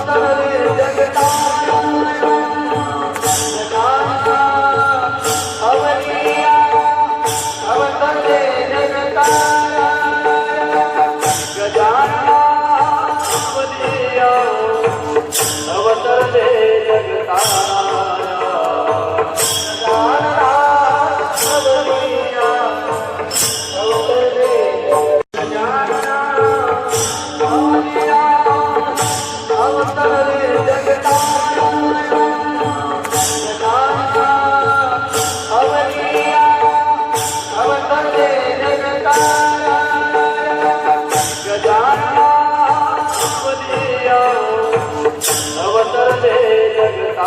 তারে দেখে अवतरले जगता